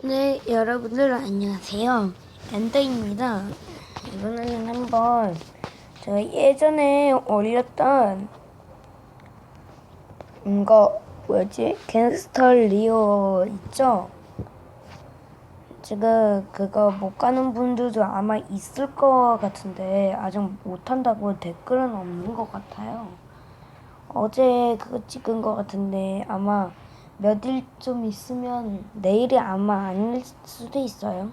네, 여러분들 안녕하세요. 엔더입니다. 이번에는 한번 제가 예전에 올렸던 이거 뭐였지? 갱스터 리오 있죠? 지금 그거 못 가는 분들도 아마 있을 것 같은데 아직 못 한다고 댓글은 없는 것 같아요. 어제 그거 찍은 것 같은데 아마 몇 일 좀 있으면 내일이 아마 아닐 수도 있어요.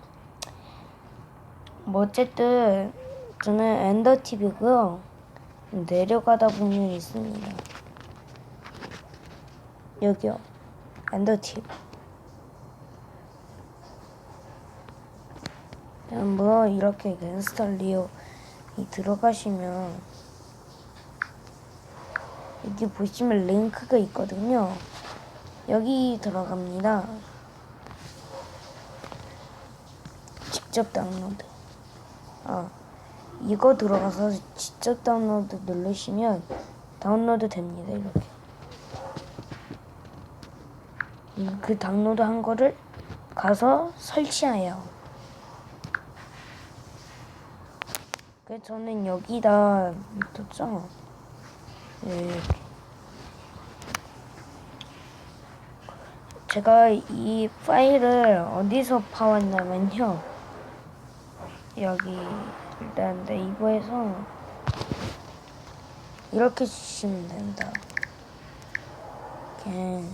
뭐 어쨌든 저는 엔더 TV고요. 내려가다 보면 있습니다. 여기요. 엔더 TV. 한번 이렇게 갱스터 리오 이 들어가시면 여기 보시면 링크가 있거든요. 여기 들어갑니다. 직접 다운로드. 아, 이거 들어가서 직접 다운로드 누르시면 다운로드 됩니다. 이렇게. 음, 그 다운로드 한 거를 가서 설치해요. 그래서 저는 여기다 뒀죠. 네. 제가 이 파일을 어디서 파왔냐면요. 여기 일단 네이버에서 이렇게 주시면 됩니다. 갱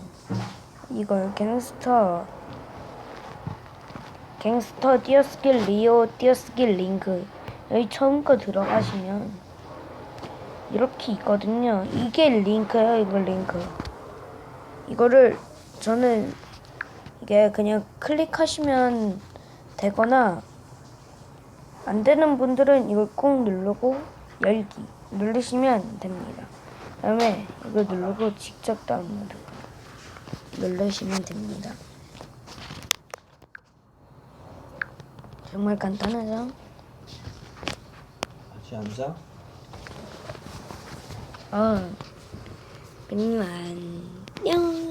이걸 갱스터 갱스터 띄어스킬 리오 띄어스킬 링크 여기 처음 거 들어가시면 이렇게 있거든요. 이게 링크예요. 이거 링크. 이거를 저는 이게 그냥 클릭하시면 되거나 안 되는 분들은 이걸 꼭 누르고 열기 누르시면 됩니다. 그다음에 이거 누르고 직접 다운로드 누르시면 됩니다. 정말 간단하죠? 다시 앉아. 어, 그럼 안녕.